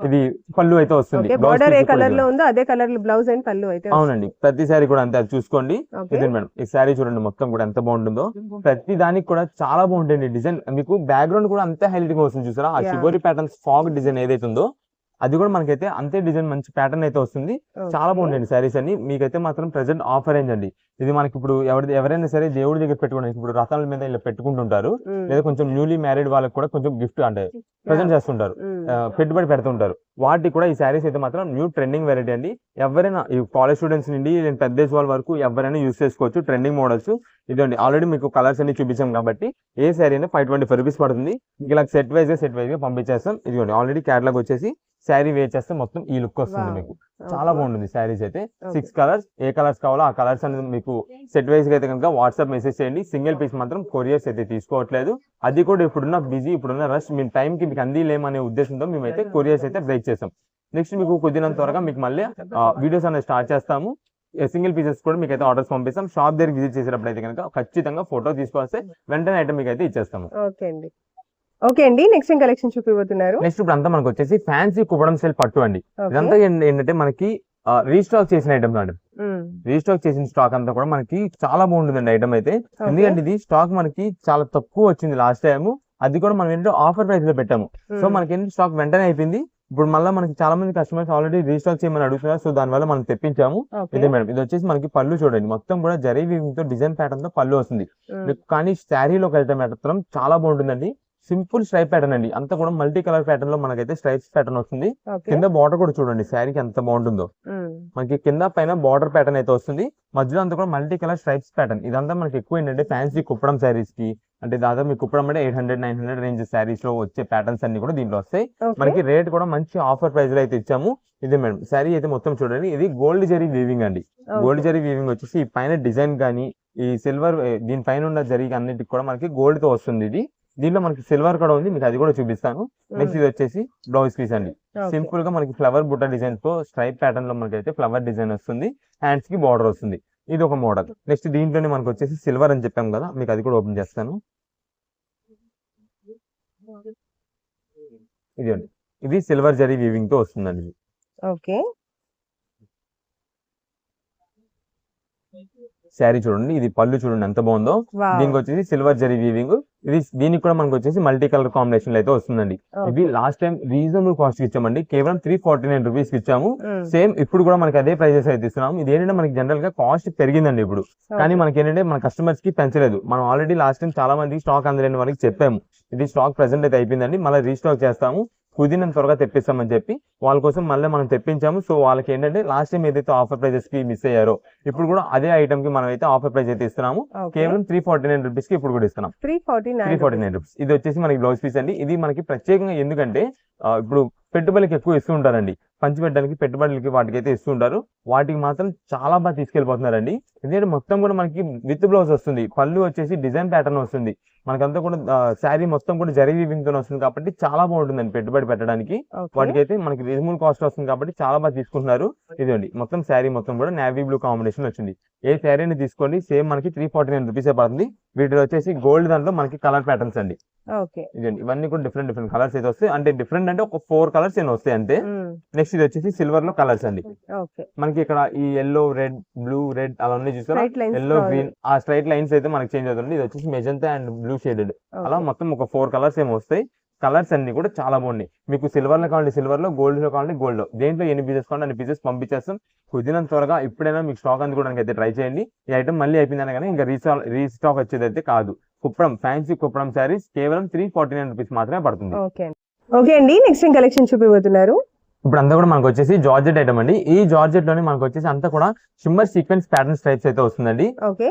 ఇది పళ్ళు అయితే వస్తుంది. బార్డర్ ఏ కలర్. లో ఉందో అదే కలర్ బ్లౌజ్ అండ్ పళ్ళు అయితే అవునండి. ప్రతి శారీ కూడా అంతే అది చూసుకోండి. ఇదే మేడం ఈ శారీ చూడండి మొత్తం కూడా ఎంత బాగుంటుందో. ప్రతి దానికి కూడా చాలా బాగుంటుంది డిజైన్. మీకు బ్యాక్గ్రౌండ్ కూడా అంతే హైలైట్గా వస్తుంది చూసారా? ఆ. షిబోరి ప్యాటర్న్స్ ఫాగ్ డిజైన్ ఏదైతే ఉందో అది కూడా మనకైతే అంతే డిజైన్ మంచి ప్యాటర్న్ అయితే వస్తుంది. చాలా బాగుంటాయండి శారీస్ అన్ని. మీకైతే మాత్రం ప్రెసెంట్ ఆఫర్ రేంజ్ అండి. ఇది మనకి ఇప్పుడు ఎవరి ఎవరైనా సరే దేవుడి దగ్గర పెట్టుకోవడానికి ఇప్పుడు రథాల మీద ఇలా పెట్టుకుంటుంటారు. లేదా కొంచెం న్యూలీ మ్యారీడ్ వాళ్ళకి కూడా కొంచెం గిఫ్ట్ అంటే ప్రజెంట్ చేస్తుంటారు. ఆ, పెట్టుబడి పెడుతుంటారు. వాటికి కూడా ఈ శారీస్ అయితే మాత్రం న్యూ ట్రెండింగ్ వెరైటీ అండి. ఎవరైనా ఈ కాలేజ్ స్టూడెంట్స్ నుండి పెద్ద వాళ్ళ వరకు ఎవరైనా యూస్ చేసుకోవచ్చు. ట్రెండింగ్ మోడల్స్ ఇదండి. ఆల్రెడీ మీకు కలర్స్ అన్ని చూపించాం కాబట్టి ఏ శారీ అయినా ఫైవ్ ట్వంటీ ఫైవ్ రూపీస్ పడుతుంది. మీకు ఇలా సెట్ వైజ్గా సెట్ వైజ్గా పంపించేస్తాం. ఇదిగోండి. ఆల్రెడీ క్యాటలాగ్ వచ్చేసి శారీ వేర్ చేస్తే మొత్తం ఈ లుక్ వస్తుంది. మీకు. చాలా బాగుంటుంది శారీస్ అయితే. సిక్స్ కలర్స్ ఏ కలర్స్ కావాలో ఆ కలర్స్ అనేది మీకు సెట్ వైజ్ అయితే కనుక వాట్సాప్ మెసేజ్ చేయండి. సింగిల్ పీస్ మాత్రం కొరియర్స్ అయితే తీసుకోవట్లేదు. అది కూడా ఇప్పుడున్న బిజీ ఇప్పుడున్న రష్ మీ టైం కి మీకు అందిలేమనే ఉద్దేశంతో మేమైతే కొరియర్స్ అయితే బ్రేక్ చేస్తాం నెక్స్ట్ మీకు కుదిరినంత త్వరగా మీకు మళ్ళీ వీడియోస్ అనేది స్టార్ట్ చేస్తాము. సింగిల్ పీసెస్ కూడా మీకు అయితే ఆర్డర్స్ పంపిస్తాం. షాప్ దగ్గర విజిట్ చేసేటప్పుడు అయితే కనుక ఖచ్చితంగా ఫోటో తీసుకొస్తే వెంటనే ఐటమ్ మీకు అయితే ఇచ్చేస్తాము. ఓకే అండి. ఓకే అండి నెక్స్ట్ ఏం కలెక్షన్ చూపిపోతున్నారు నెక్స్ట్ ఇప్పుడు అంతా మనకు వచ్చేసి ఫ్యాన్సీ కుప్పడం స్టైల్ పట్టు అండి. ఇదంతా ఏంటి- ఏంటంటే మనకి రీస్టాక్ చేసిన ఐటమ్స్ అండి. రీస్టాక్ చేసిన స్టాక్ అంతా కూడా మనకి చాలా బాగుంటుందండి ఐటమ్ అయితే. ఎందుకంటే ఇది స్టాక్ మనకి చాలా తక్కువ వచ్చింది లాస్ట్ టైం అది కూడా మనం ఏంటంటే ఆఫర్ ప్రైస్లో పెట్టాము. సో. మనకి ఏంటి స్టాక్ వెంటనే అయిపోయింది. ఇప్పుడు మళ్ళీ మనకి చాలా మంది కస్టమర్స్ ఆల్రెడీ రీస్టాక్ చేయమని అడుగుతున్నారు. సో దాని వల్ల మనం తెప్పించాము. ఇదే మేడం. ఇది వచ్చేసి మనకి పళ్ళు చూడండి. మొత్తం కూడా జరీ వీవింగ్తో డిజైన్ ప్యాటర్న్తో పళ్ళు వస్తుంది. కానీ శారీలోకి వెళ్తే మాత్రం చాలా బాగుంటుందండి. సింపుల్ స్ట్రైప్ ప్యాటర్న్ అండి. అంతా కూడా మల్టీ కలర్ ప్యాటర్న్లో మనకైతే స్ట్రైప్స్ ప్యాటర్న్ వస్తుంది. కింద బార్డర్ కూడా చూడండి శారీకి ఎంత బాగుంటుందో. మనకి కింద పైన బార్డర్ ప్యాటర్న్ అయితే వస్తుంది. మధ్యలో అంతా కూడా మల్టీ కలర్ స్ట్రైప్స్ ప్యాటర్న్ ఇదంతా మనకి ఎక్కువ ఏంటంటే ఫ్యాన్సీ కుప్పడం శారీస్కి అంటే దాదాపు మీకు కుప్పడం అంటే eight hundred nine hundred range శారీస్లో వచ్చే ప్యాటర్న్స్ అన్ని కూడా దీంట్లో వస్తాయి. మనకి రేట్ కూడా మంచి ఆఫర్ ప్రైస్లో అయితే ఇచ్చాము. ఇది మేడం శారీ అయితే మొత్తం చూడండి. ఇది గోల్డ్ జరీ వీవింగ్ అండి. గోల్డ్ జరీ వీవింగ్ వచ్చేసి ఈ పైన డిజైన్ కానీ ఈ సిల్వర్ దీని పైన ఉన్న జరీ అన్నిటికి కూడా మనకి గోల్డ్తో వస్తుంది ఇది. దీంట్లో మనకి సిల్వర్ కూడా ఉంది మీకు అది కూడా చూపిస్తాను. నెక్స్ట్ ఇది వచ్చేసి బ్లౌజ్ పీస్ అండి. సింపుల్గా మనకి ఫ్లవర్ బుట్ట డిజైన్తో స్ట్రైప్ ప్యాటర్న్లో మనకి అయితే ఫ్లవర్ డిజైన్ వస్తుంది హ్యాండ్స్కి బార్డర్ వస్తుంది. ఇది ఒక మోడల్ నెక్స్ట్ దీంట్లోనే మనకి వచ్చేసి సిల్వర్ అని చెప్పాం కదా మీకు అది కూడా ఓపెన్ చేస్తాను. ఇది అండి ఇది సిల్వర్ జరీ వీవింగ్తో వస్తుందండి. ఓకే. శారీ చూడండి ఇది పళ్ళు చూడండి ఎంత బాగుందో. దీనికి వచ్చేసి సిల్వర్ జరీ వీవింగ్ ఇది దీనికి కూడా మనకి వచ్చేసి మల్టీ కలర్ కాంబినేషన్ అయితే వస్తుందండి. ఇది లాస్ట్ టైం రీజనబుల్ కాస్ట్ ఇచ్చామండి. కేవలం త్రీ ఫార్టీ నైన్ రూపీస్ ఇచ్చాము. సేమ్ ఇప్పుడు కూడా మనకి అదే ప్రైజెస్ అయితే ఇస్తున్నాము ఇది ఏంటంటే మనకి జనరల్గా కాస్ట్ పెరిగిందండి ఇప్పుడు. కానీ మనకి ఏంటంటే మన కస్టమర్స్కి పెంచలేదు. మనం ఆల్రెడీ లాస్ట్ టైం చాలా మందికి స్టాక్ అందలేని వాళ్ళకి చెప్పాము. ఇది స్టాక్ ప్రెసెంట్ అయితే అయిపోయిందండి. మళ్ళీ రీస్టాక్ చేస్తాము. కుదిరినంత త్వరగా తెప్పిస్తామని చెప్పి వాళ్ళ కోసం మళ్ళీ మనం తెప్పించాము. సో వాళ్ళకి ఏంటంటే లాస్ట్ టైం ఏదైతే ఆఫర్ ప్రైజెస్కి మిస్ అయ్యారో ఇప్పుడు కూడా అదే ఐటమ్కి మనం అయితే ఆఫర్ ప్రైస్ అయితే ఇస్తున్నాము. కేవలం త్రీ ఫార్టీ నైన్ రూపీస్కి ఇప్పుడు కూడా ఇస్తున్నాం. Three forty three forty nine rupees ఇది వచ్చేసి మనకి బ్లౌజ్ పీస్ అండి. ఇది మనకి ప్రత్యేకంగా ఎందుకంటే ఇప్పుడు పెట్టుబడికి ఎక్కువ ఇస్తూ ఉంటారండి. పంచి పెట్టడానికి పెట్టుబడులకి వాటికి అయితే ఇస్తూ ఉంటారు. వాటికి మాత్రం చాలా బాగా తీసుకెళ్ళిపోతున్నారండి. ఎందుకంటే మొత్తం కూడా మనకి విత్ బ్లౌజ్ వస్తుంది. పళ్ళు వచ్చేసి డిజైన్ ప్యాటర్న్ వస్తుంది. మనకంతా కూడా శారీ మొత్తం కూడా జరీ వీవింగ్తో వస్తుంది కాబట్టి చాలా బాగుంటుందండి పెట్టుబడి పెట్టడానికి. వాటికి అయితే మనకి రీజనబుల్ కాస్ట్ వస్తుంది కాబట్టి చాలా బాగా తీసుకుంటున్నారు. ఇదండి మొత్తం శారీ మొత్తం కూడా నావీ బ్లూ కాంబినేషన్ వచ్చింది. ఏ శారీని తీసుకోండి సేమ్ మనకి త్రీ ఫార్టీ నైన్ రూపీసే పడుతుంది. వీటిలో వచ్చేసి గోల్డ్ దాంట్లో మనకి కలర్ ప్యాటర్న్స్ అండి. ఇదండి. ఇవన్నీ కూడా డిఫరెంట్ డిఫరెంట్ కలర్స్ అయితే వస్తాయి. అంటే డిఫరెంట్ అంటే ఒక ఫోర్ కలర్స్ ఏమైనా వస్తాయి అంతే. నెక్స్ట్ ఇది వచ్చేసి సిల్వర్లో కలర్స్ అండి. మనకి ఇక్కడ ఈ yellow red blue red straight lines yellow green ఆ స్ట్రైట్ లైన్స్ అయితే మనకి చేంజ్ అవుతుంది ఇది వచ్చేసి మెజంతా అండ్ బ్లూ షేడెడ్ అలా మొత్తం ఒక ఫోర్ కలర్స్ ఏమో వస్తాయి. కలర్స్ అన్ని కూడా చాలా బాగున్నాయి. మీకు సిల్వర్లో కావాలంటే సిల్వర్లో గోల్డ్లో కావాలంటే గోల్డ్లో దేంట్లో ఎన్ని పీసెస్ కావాలంటే అన్ని పీసెస్ పంపించేస్తాం. కుదిరినంత త్వరగా ఎప్పుడైనా మీకు స్టాక్ అందుకోవడానికి అయితే ట్రై చేయండి. ఈ ఐటమ్ మళ్ళీ అయిపోయిందని కానీ ఇంకా రీస్టాక్ రీస్టాక్ వచ్చేది అయితే కాదు. కుప్పడం ఫ్యాన్సీ కుప్పడం శారీస్ కేవలం త్రీ ఫార్టీ నైన్ రూపీస్ మాత్రమే పడుతుంది. ఓకే అండి. నెక్స్ట్ కలెక్షన్ చూపిపోతున్నారు ఇప్పుడు అంతా కూడా మనకు వచ్చేసి జార్జెట్ ఐటమ్ అండి. ఈ జార్జెట్లోనే మనకు వచ్చేసి అంతా కూడా షిమ్మర్ సీక్వెన్స్ ప్యాటర్న్ స్ట్రైప్స్ అయితే వస్తుందండి.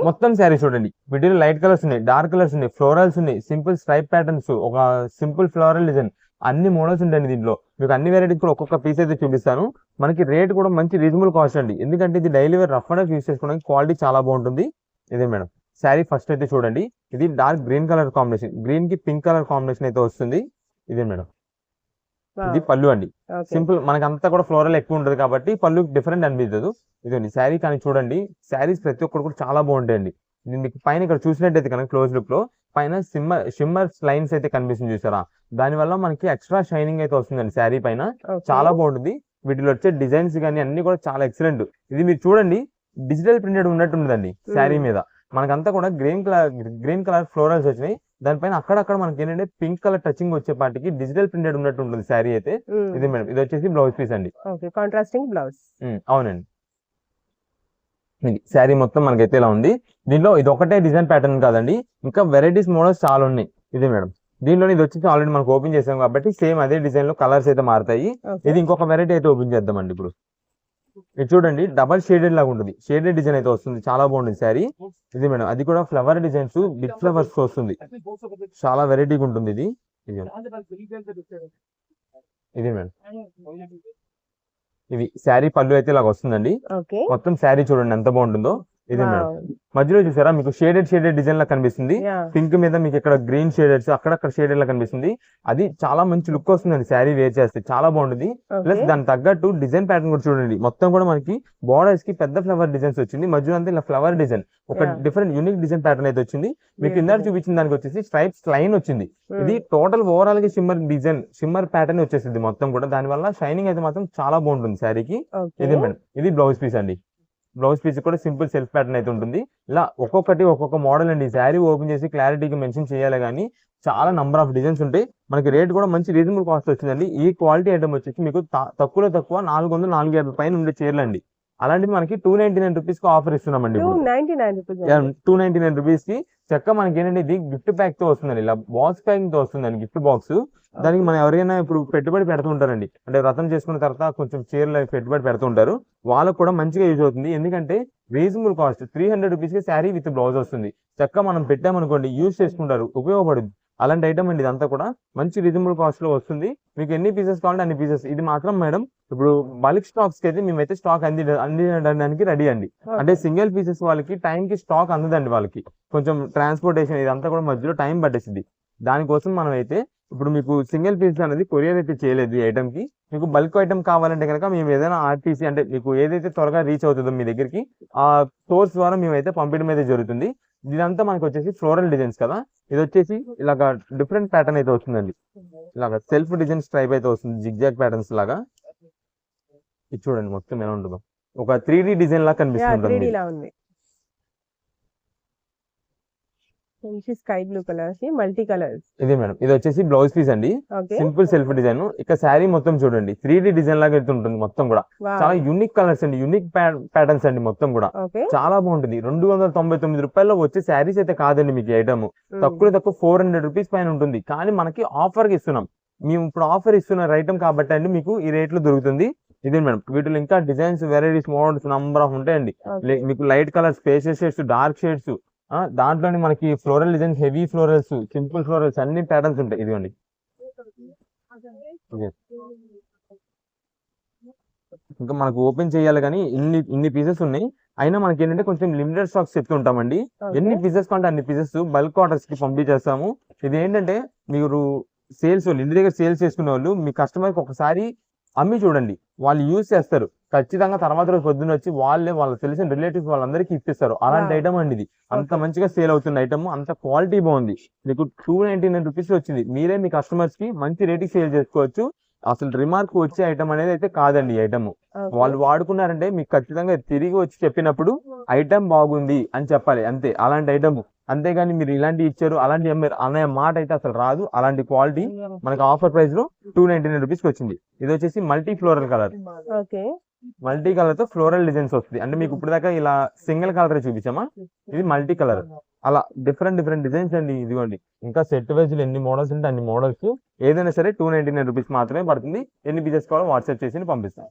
మొత్తం శారీ చూడండి. వీటిలో లైట్ కలర్స్ ఉన్నాయి డార్క్ కలర్స్ ఉన్నాయి ఫ్లోరల్స్ ఉన్నాయి సింపుల్ స్ట్రైప్ ప్యాటర్న్స్ ఒక సింపుల్ ఫ్లోరల్ డిజైన్ అన్ని మోడల్స్ ఉంటాయండి దీంట్లో. మీకు అన్ని వెరైటీస్ కూడా ఒక్కొక్క పీస్ అయితే చూపిస్తాను. మనకి రేట్ కూడా మంచి రీజనబుల్ కాస్ట్ అండి. ఎందుకంటే ఇది daily wear rough and use చేసుకోవడానికి క్వాలిటీ చాలా బాగుంటుంది. ఇదే మేడం. శారీ ఫస్ట్ అయితే చూడండి. ఇది డార్క్ గ్రీన్ కలర్ కాంబినేషన్ గ్రీన్కి పింక్ కలర్ కాంబినేషన్ అయితే వస్తుంది. ఇదే మేడం. ఇది పళ్ళు అండి. సింపుల్ మనకి అంతా కూడా ఫ్లోరల్ ఎక్కువ ఉంటుంది కాబట్టి పళ్ళు డిఫరెంట్ అనిపించదు ఇదండి శారీ కానీ చూడండి శారీస్ ప్రతి ఒక్కరు కూడా చాలా బాగుంటాయండి. మీకు పైన ఇక్కడ చూసినట్టయితే కనుక క్లోజ్ లుక్లో పైన సిమ్మర్ షిమ్మర్ లైన్స్ అయితే కనిపిస్తుంది చూసారా? దానివల్ల మనకి ఎక్స్ట్రా షైనింగ్ అయితే వస్తుందండి శారీ పైన. చాలా బాగుంటుంది. వీటిలో వచ్చే డిజైన్స్ కానీ అన్ని కూడా చాలా ఎక్సలెంట్ ఇది మీరు చూడండి డిజిటల్ ప్రింటెడ్ ఉన్నట్టు ఉంటుందండి శారీ మీద. మనకంతా కూడా green colour green colour florals వచ్చినాయి. దానిపైన అక్కడక్కడ మనకి ఏంటంటే పింక్ కలర్ టచింగ్ వచ్చే పాటికి డిజిటల్ ప్రింటెడ్ ఉన్నట్టు ఉంటుంది శారీ అయితే. ఇది మేడం ఇది వచ్చేసి బ్లౌజ్ పీస్ అండి. Contrasting blouse. అవునండి. ఇది శారీ మొత్తం మనకైతే ఇలా ఉంది. దీనిలో ఇది ఒకటే డిజైన్ ప్యాటర్న్ కాదండి. ఇంకా వెరైటీస్ మోడల్స్ చాలా ఉన్నాయి. ఇది మేడం దీనిలో ఇది వచ్చేసి ఆల్రెడీ మనకు ఓపెన్ చేసాం కాబట్టి సేమ్ అదే డిజైన్లో కలర్స్ అయితే మారుతాయి. ఇది ఇంకొక వెరైటీ అయితే ఓపెన్ చేద్దామండి ఇప్పుడు. ఇది చూడండి డబల్ షేడెడ్ లాగా ఉంటుంది. షేడెడ్ డిజైన్ అయితే వస్తుంది. చాలా బాగుంటుంది శారీ. ఇది మేడం అది కూడా ఫ్లవర్ డిజైన్స్ బిగ్ ఫ్లవర్స్ వస్తుంది. చాలా వెరైటీగా ఉంటుంది ఇది. ఇది ఇది మేడం. ఇది శారీ పళ్ళు అయితే ఇలాగ వస్తుందండి. మొత్తం శారీ చూడండి ఎంత బాగుంటుందో. ఇది మేడం. మధ్యలో చూసారా? మీకు షేడెడ్ షేడెడ్ డిజైన్ లా కనిపిస్తుంది పింక్ మీద మీకు ఇక్కడ గ్రీన్ షేడెడ్స్ అక్కడక్కడ షేడెడ్ లా కనిపిస్తుంది. అది చాలా మంచి లుక్ వస్తుందండి. శారీ వేర్ చేస్తే చాలా బాగుంటుంది. ప్లస్ దానికి తగ్గట్టు డిజైన్ ప్యాటర్న్ కూడా చూడండి. మొత్తం కూడా మనకి బార్డర్స్కి పెద్ద ఫ్లవర్ డిజైన్స్ వచ్చింది. మధ్యలో అంతా ఇలా ఫ్లవర్ డిజైన్ ఒక. డిఫరెంట్ యూనిక్ డిజైన్ ప్యాటర్న్ అయితే వచ్చింది. మీకు ఇందాక. చూపించిన దానికి వచ్చేసి స్ట్రైప్స్ లైన్ వచ్చింది. ఇది టోటల్ ఓవరాల్గా షిమ్మర్ డిజైన్ షిమ్మర్ ప్యాటర్న్ వచ్చేసింది మొత్తం కూడా. దాని వల్ల షైనింగ్ అయితే మాత్రం చాలా బాగుంటుంది శారీకి. ఇది మేడం. ఇది బ్లౌజ్ పీస్ అండి. బ్లౌజ్ పీస్ కూడా సింపుల్ సెల్ఫ్ ప్యాటర్న్ అయితే ఉంటుంది. ఇలా ఒక్కొక్కటి ఒక్కొక్క మోడల్ అండి. శారీ ఓపెన్ చేసి క్లారిటీకి మెన్షన్ చేయాలి కానీ చాలా నంబర్ ఆఫ్ డిజైన్స్ ఉంటాయి. మనకి రేట్ కూడా మంచి రీజనబుల్ కాస్ట్ వచ్చిందండి. ఈ క్వాలిటీ ఐటమ్ వచ్చేసి మీకు త- తక్కువలో తక్కువ నాలుగు వందల నాలుగు యాభై పైన ఉండే చీరలు అండి అలాంటివి మనకి టూ నైన్టీ నైన్ రూపీస్కి ఆఫర్ ఇస్తున్నామండి టూ ఇప్పుడు ninety nine rupees two ninety nine రూపీస్కి చక్క మనకి ఏంటంటే ఇది గిఫ్ట్ ప్యాక్తో వస్తుందండి. ఇలా బాక్స్ ప్యాకింగ్తో వస్తుందండి గిఫ్ట్ బాక్స్ దానికి మనం ఎవరైనా ఇప్పుడు పెట్టుబడి పెడుతూ ఉంటారండి అంటే వ్రతం చేసుకున్న తర్వాత కొంచెం చీరలు పెట్టుబడి పెడుతుంటారు. వాళ్ళకు కూడా మంచిగా యూజ్ అవుతుంది. ఎందుకంటే రీజనబుల్ కాస్ట్ త్రీ హండ్రెడ్ రూపీస్కి శారీ విత్ బ్లౌజ్ వస్తుంది. చక్క మనం పెట్టామనుకోండి యూజ్ చేసుకుంటారు. ఉపయోగపడుతుంది అలాంటి ఐటమ్ అండి ఇదంతా కూడా. మంచి రీజనబుల్ కాస్ట్లో వస్తుంది. మీకు ఎన్ని పీసెస్ కావాలంటే అన్ని పీసెస్ ఇది మాత్రం మేడం ఇప్పుడు బల్క్ స్టాక్స్కి అయితే మేమైతే స్టాక్ అంది అందించడానికి రెడీ అండి. అంటే సింగిల్ పీసెస్ వాళ్ళకి టైం కి స్టాక్ అందదండి వాళ్ళకి. కొంచెం ట్రాన్స్పోర్టేషన్ ఇదంతా కూడా మధ్యలో టైం పట్టేసింది దానికోసం మనం అయితే ఇప్పుడు మీకు సింగిల్ పీస్ అనేది కొరియర్ అయితే చేయలేదు ఈ ఐటమ్కి. మీకు బల్క్ ఐటమ్ కావాలంటే కనుక మేము ఏదైనా ఆర్టీసీ అంటే మీకు ఏదైతే త్వరగా రీచ్ అవుతుందో మీ దగ్గరికి ఆ సోర్స్ ద్వారా మేమైతే పంపించడం అయితే జరుగుతుంది. ఇదంతా మనకి వచ్చేసి ఫ్లోరల్ డిజైన్స్ కదా. ఇది వచ్చేసి ఇలాగ డిఫరెంట్ ప్యాటర్న్ అయితే వస్తుందండి. ఇలాగ సెల్ఫ్ డిజైన్స్ టైప్ అయితే వస్తుంది. జిగ్జాగ్ ప్యాటర్న్స్ లాగా. ఇది చూడండి మొత్తం ఎలా ఉంటుందో. ఒక త్రీ డిజైన్ లాగా కనిపిస్తుంది లా ఉంది మంచి sky blue colours multi colours. ఇదే మేడం. ఇది వచ్చేసి బ్లౌజ్ పీస్ అండి. Simple self design. ఇక శారీ మొత్తం చూడండి. త్రీ డిజైన్ లాగా ఉంటుంది మొత్తం కూడా. చాలా యూనిక్ కలర్స్ అండి. యూనిక్ ప్యాటర్న్స్ అండి మొత్తం కూడా. చాలా బాగుంటుంది. రెండు వందల తొంభై తొమ్మిది రూపాయల్లో వచ్చే శారీస్ అయితే కాదండి మీకు ఐటమ్ తక్కువ తక్కువ ఫోర్ హండ్రెడ్ రూపీస్ పైన ఉంటుంది. కానీ మనకి ఆఫర్కి ఇస్తున్నాం. మేము ఇప్పుడు ఆఫర్ ఇస్తున్న ఐటమ్ కాబట్టి అండి మీకు ఈ రేట్లో దొరుకుతుంది. ఇదే మేడం. వీటిలో ఇంకా designs varieties models number of ఉంటాయండి. మీకు light colour spaces shades dark shades దాంట్లోనే మనకి floral designs heavy florals simple florals అన్ని ప్యాటర్న్స్ ఉంటాయి. ఇదిగోండి. ఇంకా మనకు ఓపెన్ చేయాలి కానీ ఇన్ని ఇన్ని పీసెస్ ఉన్నాయి. అయినా మనకి ఏంటంటే కొంచెం లిమిటెడ్ స్టాక్స్ చెప్తుంటామండి ఎన్ని పీసెస్ కంటే అన్ని పీసెస్ బల్క్ ఆర్డర్స్కి పంపించేస్తాము ఇది ఏంటంటే మీరు సేల్స్ వాళ్ళు ఇంటి దగ్గర సేల్స్ చేసుకునే వాళ్ళు మీ కస్టమర్కి ఒకసారి అమ్మి చూడండి. వాళ్ళు యూజ్ చేస్తారు. ఖచ్చితంగా తర్వాత రోజు పొద్దున్న వచ్చి వాళ్ళే వాళ్ళకి తెలిసిన రిలేటివ్స్ వాళ్ళందరికీ ఇప్పిస్తారు. అలాంటి. ఐటమ్ అండి ఇది. అంత. మంచిగా సేల్ అవుతున్న ఐటమ్ అంత క్వాలిటీ బాగుంది. మీకు టూ నైన్టీ నైన్ రూపీస్ వచ్చింది. మీరే మీ కస్టమర్స్కి మంచి రేటుకి సేల్ చేసుకోవచ్చు. అసలు రిమార్క్ వచ్చే ఐటమ్ అనేది అయితే కాదండి ఈ ఐటమ్ వాళ్ళు వాడుకున్నారంటే మీకు ఖచ్చితంగా తిరిగి వచ్చి చెప్పినప్పుడు ఐటమ్ బాగుంది అని చెప్పాలి. అంతే. అలాంటి ఐటమ్ అంతేగాని మీరు ఇలాంటి ఇచ్చారు అలాంటి అమ్మారు అనే మాట అయితే అసలు రాదు. అలాంటి క్వాలిటీ మనకి ఆఫర్ ప్రైస్లో టూ నైన్టీ నైన్ రూపీస్ వచ్చింది. ఇది వచ్చేసి multi floral colour okay multi కలర్తో ఫ్లోరల్ డిజైన్స్ వస్తుంది. అంటే మీకు ఇప్పుడు దాకా ఇలా సింగిల్ కలర్ చూపించామా? ఇది మల్టీ కలర్. అలా డిఫరెంట్ డిఫరెంట్ డిజైన్స్ అండి. ఇదిగోండి. ఇంకా సెట్ వైజ్ ఎన్ని మోడల్స్ ఉంటే అన్ని మోడల్స్. ఏదైనా సరే టూ నైన్టీ నైన్ రూపీస్ మాత్రమే పడుతుంది. ఎన్ని పీసెస్ కావాలో వాట్సాప్ చేసి పంపిస్తాం.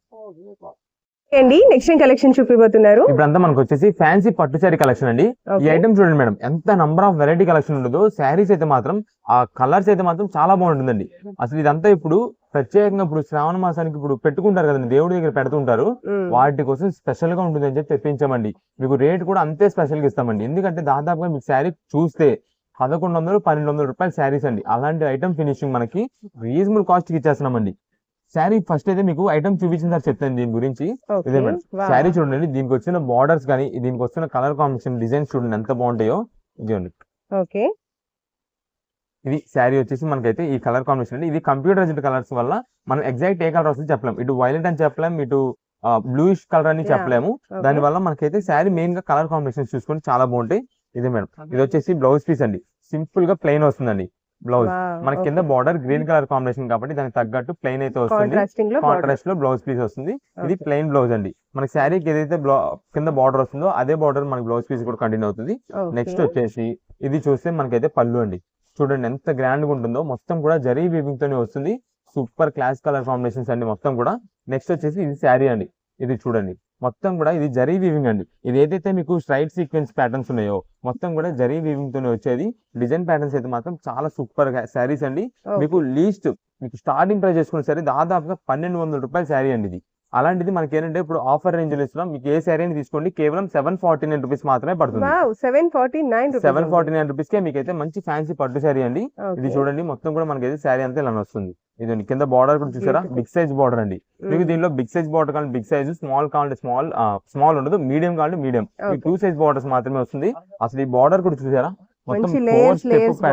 అండి నెక్స్ట్ ఏం కలెక్షన్ చూపిపోతున్నారు ఇప్పుడంతా మనకు వచ్చేసి ఫ్యాన్సీ పట్టు శారీ కలెక్షన్ అండి. ఈ. ఐటమ్ చూడండి మేడం ఎంత నంబర్ ఆఫ్ వెరైటీ కలెక్షన్ ఉండదు శారీస్ అయితే మాత్రం ఆ కలర్స్ అయితే మాత్రం చాలా బాగుంటుందండి. అసలు ఇదంతా ఇప్పుడు ప్రత్యేకంగా ఇప్పుడు శ్రావణ మాసానికి ఇప్పుడు పెట్టుకుంటారు కదండి దేవుడి దగ్గర పెడుతుంటారు. వాటి కోసం స్పెషల్గా ఉంటుంది అని చెప్పి తెప్పించామండి. మీకు రేట్ కూడా అంతే స్పెషల్గా ఇస్తామండి. ఎందుకంటే దాదాపుగా మీకు శారీ చూస్తే పదకొండు వందలు పన్నెండు వందల రూపాయల శారీస్ అండి. అలాంటి ఐటమ్ ఫినిషింగ్ మనకి రీజనబుల్ కాస్ట్కి ఇచ్చేస్తున్నామండి. శారీ ఫస్ట్ అయితే మీకు ఐటమ్ చూపించిన తర్వాత చెప్తాను దీని గురించి. ఇదే మేడం. శారీ చూడండి దీనికి వచ్చిన బార్డర్స్ కానీ దీనికి వచ్చిన కలర్ కాంబినేషన్ డిజైన్స్ చూడండి ఎంత బాగుంటాయో ఇదిగోండి. ఓకే ఇది శారీ వచ్చేసి మనకైతే ఈ కలర్ కాంబినేషన్ అండి. ఇది కంప్యూటరైజ్డ్ కలర్స్ వల్ల మనం ఎగ్జాక్ట్ ఏ కలర్ వస్తుంది చెప్పలేం. ఇటు వైలెట్ అని చెప్పలేం ఇటు బ్లూయిష్ కలర్ అని. చెప్పలేము. దాని వల్ల మనకైతే శారీ మెయిన్గా కలర్ కాంబినేషన్ చూసుకొని చాలా బాగుంటాయి. ఇదే మేడం. ఇది వచ్చేసి బ్లౌజ్ పీస్ అండి. సింపుల్గా ప్లెయిన్ వస్తుందండి. బ్లౌజ్. మనకి కింద బార్డర్ గ్రీన్ కలర్ కాంబినేషన్ కాబట్టి దానికి తగ్గట్టు ప్లెయిన్ అయితే వస్తుంది. కాంట్రాస్ట్లో బ్లౌజ్ పీస్ వస్తుంది. ఇది. ప్లెయిన్ బ్లౌజ్ అండి. మనకి శారీకి ఏదైతే కింద బార్డర్ వస్తుందో అదే బార్డర్ మనకి బ్లౌజ్ పీస్ కూడా కంటిన్యూ అవుతుంది. నెక్స్ట్ వచ్చేసి ఇది చూస్తే మనకైతే పళ్ళు అండి. చూడండి ఎంత గ్రాండ్గా ఉంటుందో. మొత్తం కూడా జరీ వీవింగ్ తోనే వస్తుంది. సూపర్ క్లాస్ కలర్ కాంబినేషన్స్ అండి మొత్తం కూడా. నెక్స్ట్ వచ్చేసి ఇది శారీ అండి. ఇది చూడండి. మొత్తం కూడా ఇది జరీ వీవింగ్ అండి. ఇది ఏదైతే మీకు స్ట్రైట్ సీక్వెన్స్ ప్యాటర్న్స్ ఉన్నాయో మొత్తం కూడా జరీ వీవింగ్ తోనే వచ్చేది. డిజైన్ ప్యాటర్న్స్ అయితే మాత్రం చాలా సూపర్ శారీస్ అండి. మీకు లీస్ట్ మీకు స్టార్టింగ్ ప్రైస్ చేసుకున్న సరే దాదాపుగా పన్నెండు వందల రూపాయల శారీ అండి ఇది. అలాంటిది మనకి ఏంటంటే ఇప్పుడు ఆఫర్ రేంజ్లో ఇస్తున్నాం. మీకు ఏ శారీ అని తీసుకోండి. కేవలం సెవెన్ ఫార్టీ నైన్ రూపీస్ మాత్రమే పడుతుంది. Seven forty nine seven forty nine rupees కే మీకు అయితే మంచి ఫ్యాన్సీ పట్టు శారీ అండి. ఇది చూడండి మొత్తం కూడా మనకైతే శారీ అంతా ఇలా వస్తుంది ఇది కింద బార్డర్ కూడా చూసారా. బిగ్ సైజ్ బార్డర్ అండి. మీకు దీనిలో బిగ్ సైజ్ బార్డర్ కావాలి బిగ్ సైజ్ స్మాల్ కావాలంటే స్మాల్ స్మాల్ ఉండదు మీడియం కావాలంటే మీడియం. టూ సైజ్ బార్డర్స్ మాత్రమే వస్తుంది. అసలు ఈ బార్డర్ కూడా చూసారా? మొత్తం ఫోర్ స్టెప్.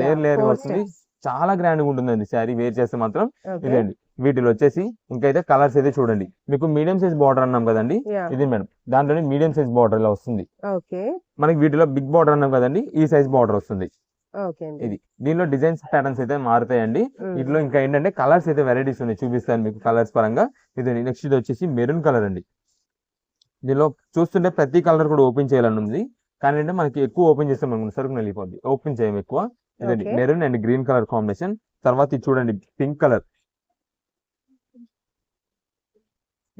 లేయర్ లేయర్ వస్తుంది. చాలా గ్రాండ్గా ఉంటుందండి శారీ వేర్ చేస్తే మాత్రం. ఇదండి వీటిలో వచ్చేసి ఇంకైతే కలర్స్ అయితే చూడండి. మీకు మీడియం సైజ్ బార్డర్ అన్నాం కదండి? ఇది మేడం. దాంట్లోనే మీడియం సైజ్ బార్డర్ ఇలా వస్తుంది. మనకి వీటిలో బిగ్ బార్డర్ అన్నాం కదండి? ఈ సైజ్ బార్డర్ వస్తుంది. ఇది. దీనిలో డిజైన్స్ ప్యాటర్న్స్ అయితే మారుతాయండి. వీటిలో ఇంకా ఏంటంటే కలర్స్ అయితే వెరైటీస్ ఉన్నాయి. చూపిస్తాను మీకు కలర్స్ పరంగా. ఇది నెక్స్ట్ ఇది వచ్చేసి మెరూన్ కలర్ అండి. దీనిలో చూస్తుంటే ప్రతి కలర్ కూడా ఓపెన్ చేయాలని ఉంది. కానీ అంటే మనకి ఎక్కువ ఓపెన్ చేస్తే మనకు సరుకు వెళ్ళిపోద్ది ఓపెన్ చేయము ఎక్కువ. Maroon and green colour combination తర్వాత ఇది చూడండి పింక్ కలర్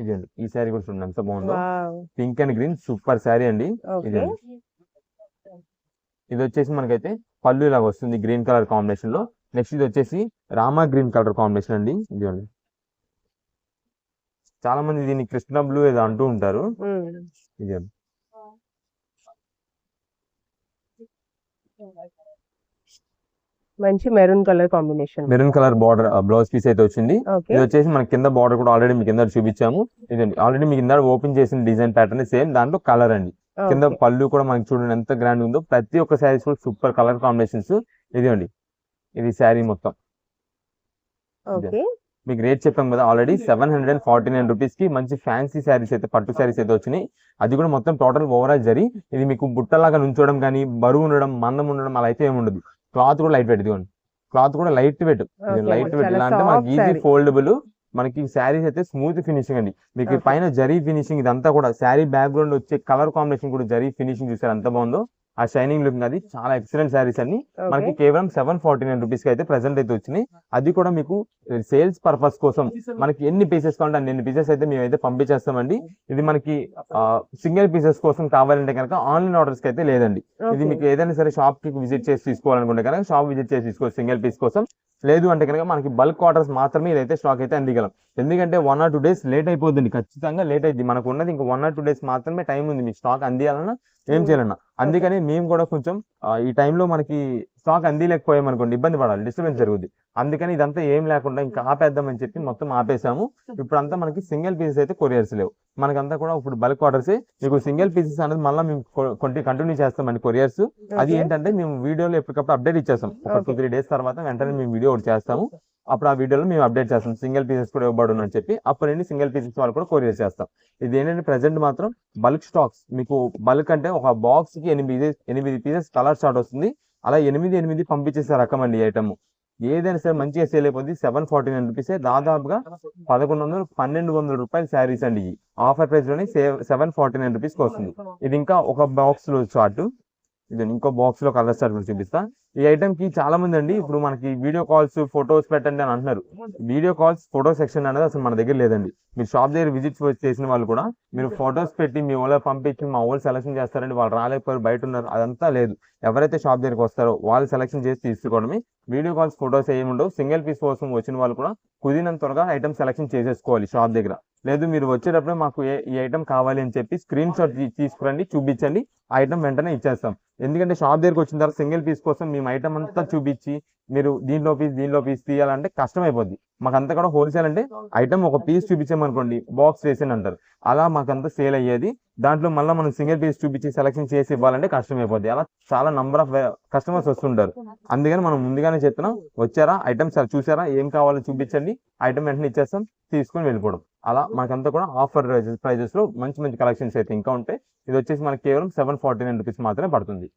ఇదండి ఈ శారీ కూడా చూడండి ఎంత బాగుందో. Pink and green super sari అండి. ఇదండి ఇది వచ్చేసి మనకైతే పళ్ళు ఇలాగ వస్తుంది గ్రీన్ కలర్ కాంబినేషన్లో. నెక్స్ట్ ఇది వచ్చేసి రామా గ్రీన్ కలర్ కాంబినేషన్ అండి. ఇదిగోండి. చాలా మంది దీన్ని కృష్ణ బ్లూ ఏదో అంటూ ఉంటారు. ఇదిగోండి. మంచి maroon colour combination maroon colour border blouse piece అయితే వచ్చింది. ఇది వచ్చేసి మన కింద బార్డర్ కూడా ఆల్రెడీ మీకు కింద చూపించాము. ఇదండి. ఆల్రెడీ మీకు కింద ఓపెన్ చేసిన డిజైన్ ప్యాటర్న్ సేమ్ దాంట్లో కలర్ అండి. కింద పళ్ళు కూడా మనకి చూడండి ఎంత గ్రాండ్ ఉందో. ప్రతి ఒక్క శారీస్ కూడా సూపర్ కలర్ కాంబినేషన్స్. ఇదిగోండి ఇది శారీ మొత్తం. మీకు రేట్ చెప్పాం కదా already. Seven hundred and forty nine రూపీస్కి మంచి ఫ్యాన్సీ శారీస్ అయితే పట్టు శారీస్ అయితే వచ్చినాయి. అది కూడా మొత్తం టోటల్ ఓవరాల్ జరి. ఇది మీకు బుట్టలాగా నుంచోవడం కానీ బరువు ఉండడం మందం ఉండడం అలా అయితే ఏమి ఉండదు. క్లాత్ కూడా లైట్ వెయిట్ ఇదిగోండి క్లాత్ కూడా లైట్ వెయిట్ లైట్ వెయిట్ ఇలా అంటే మనకి ఈజీ. ఫోల్డబుల్ మనకి శారీస్ అయితే స్మూత్ ఫినిషింగ్ అండి. మీకు. పైన జరీ ఫినిషింగ్ ఇదంతా కూడా శారీ బ్యాక్గ్రౌండ్ వచ్చే కలర్ కాంబినేషన్ కూడా జరీ ఫినిషింగ్ చూసారు ఎంత బాగుందో? ఆ షైనింగ్ లుక్ అది చాలా ఎక్సలెంట్ శారీస్ అన్ని. మనకి కేవలం సెవెన్ ఫార్టీ నైన్ రూపీస్కి అయితే ప్రెసెంట్ అయితే వచ్చినాయి. అది కూడా మీకు సేల్స్ పర్పస్ కోసం మనకి ఎన్ని పీసెస్ కావాలంటే అన్ని పీసెస్ అయితే మేము అయితే పంపించేస్తామండి. ఇది మనకి సింగిల్ పీసెస్ కోసం కావాలంటే కనుక ఆన్లైన్ ఆర్డర్స్కి అయితే లేదండి. ఇది మీకు ఏదైనా సరే షాప్కి విజిట్ చేసి తీసుకోవాలనుకుంటే కనుక షాప్ విజిట్ చేసి తీసుకోవచ్చు సింగిల్ పీస్ కోసం. లేదు అంటే కనుక మనకి బల్క్ ఆర్డర్స్ మాత్రమే ఇదైతే స్టాక్ అయితే అందిగలం. ఎందుకంటే one or two days late అయిపోతుంది ఖచ్చితంగా లేట్ అయింది మనకు ఉన్నది ఇంకా వన్ ఆర్ టూ డేస్ మాత్రమే టైం ఉంది. మీకు స్టాక్ అందియాలన్నా ఏం చేయాలన్నా. అందుకని మేము కూడా కొంచెం ఈ టైంలో మనకి స్టాక్ అందిలేకపోయాం అనుకోండి ఇబ్బంది పడాలి డిస్టర్బెన్స్ జరుగుద్ది. అందుకని ఇదంతా ఏం లేకుండా ఇంకా ఆపేద్దామని చెప్పి మొత్తం ఆపేసాము. ఇప్పుడు అంతా మనకి సింగిల్ పీసెస్ అయితే కొరియర్స్ లేవు. మనకంతా కూడా ఇప్పుడు బల్క్ ఆర్డర్స్. మీకు సింగిల్ పీసెస్ అనేది మళ్ళీ మేము కొంటి కంటిన్యూ చేస్తామండి కొరియర్స్. అది ఏంటంటే మేము వీడియోలో ఎప్పటికప్పుడు అప్డేట్ ఇచ్చేస్తాం. ఒక టూ. త్రీ డేస్ తర్వాత వెంటనే మేము వీడియో ఒకటి చేస్తాము. అప్పుడు ఆ వీడియోలో మేము అప్డేట్ చేస్తాం. సింగిల్ పీసెస్ కూడా ఇవ్వబడును అని చెప్పి అప్పటి నుండి సింగిల్ పీసెస్ వాళ్ళు కూడా కొరియర్ చేస్తాం. ఇది ఏంటంటే ప్రెసెంట్ మాత్రం బల్క్ స్టాక్స్. మీకు బల్క్ అంటే ఒక బాక్స్కి ఎనిమిది ఎనిమిది పీసెస్ కలర్ స్టార్ట్ వస్తుంది. అలా ఎనిమిది ఎనిమిది పంపించేసే రకం అండి ఐటమ్ ఏదైనా సరే మంచిగా సేల్ అయిపోద్ది. సెవెన్ ఫార్టీ నైన్ రూపీస్ దాదాపుగా పదకొండు వందలు పన్నెండు వందల రూపాయల శారీస్ అండి ఇవి. ఆఫర్ ప్రైస్లోనే సెవెన్ ఫార్టీ నైన్ రూపీస్ వస్తుంది. ఇది ఇంకా ఒక బాక్స్లో చార్ట్. ఇది ఇంకో బాక్స్లో కలర్ స్టార్ట్ చూపిస్తా. ఈ ఐటమ్కి చాలా మంది అండి ఇప్పుడు మనకి వీడియో కాల్స్ ఫొటోస్ పెట్టండి అని అంటున్నారు. వీడియో కాల్స్ ఫోటో సెక్షన్ అనేది అసలు మన దగ్గర లేదండి. మీరు షాప్ దగ్గర విజిట్ చేసిన వాళ్ళు కూడా మీరు ఫొటోస్ పెట్టి మీ వాళ్ళ పంపించి మా వాళ్ళు సెలెక్షన్ చేస్తారండి వాళ్ళు రాలేకపోయారు బయట ఉన్నారు అదంతా లేదు. ఎవరైతే షాప్ దగ్గరికి వస్తారో వాళ్ళు సెలెక్షన్ చేసి తీసుకోవడమే. వీడియో కాల్స్ ఫొటోస్ ఏమి ఉండవు. సింగిల్ పీస్ కోసం వచ్చిన వాళ్ళు కూడా కుదిరినంత త్వరగా ఐటమ్ సెలెక్షన్ చేసేసుకోవాలి షాప్ దగ్గర. లేదు మీరు వచ్చేటప్పుడే మాకు ఏ ఈ ఐటమ్ కావాలి అని చెప్పి స్క్రీన్ షాట్ తీసుకురండి చూపించండి ఐటమ్ వెంటనే ఇచ్చేస్తాం. ఎందుకంటే షాప్ దగ్గరికి వచ్చిన తర్వాత సింగిల్ పీస్ కోసం మేము ఐటమ్ అంతా చూపించి మీరు దీనిలో పీస్ దీనిలో పీస్ తీయాలంటే కష్టం అయిపోద్ది మాకంతా కూడా హోల్సేల్ అంటే ఐటమ్ ఒక పీస్ చూపించామనుకోండి బాక్స్ వేసి అంటారు. అలా మాకంతా సేల్ అయ్యేది. దాంట్లో మళ్ళీ మనం సింగిల్ పీస్ చూపించి సెలెక్షన్ చేసి ఇవ్వాలంటే కష్టం అయిపోద్ది అలా చాలా నంబర్ ఆఫ్ కస్టమర్స్ వస్తుంటారు. అందుకని మనం ముందుగానే చెప్తున్నాం వచ్చారా? ఐటమ్ సార్ చూసారా? ఏం కావాలో చూపించండి. ఐటమ్ వెంటనే ఇచ్చేస్తాం తీసుకొని వెళ్ళిపోవడం. అలా మనకంతా కూడా ఆఫర్ ప్రైజెస్లో మంచి మంచి కలెక్షన్స్ అయితే ఇంకా ఉంటాయి ఇది వచ్చేసి మనకి కేవలం సెవెన్ ఫార్టీ నైన్ రూపీస్ మాత్రమే పడుతుంది.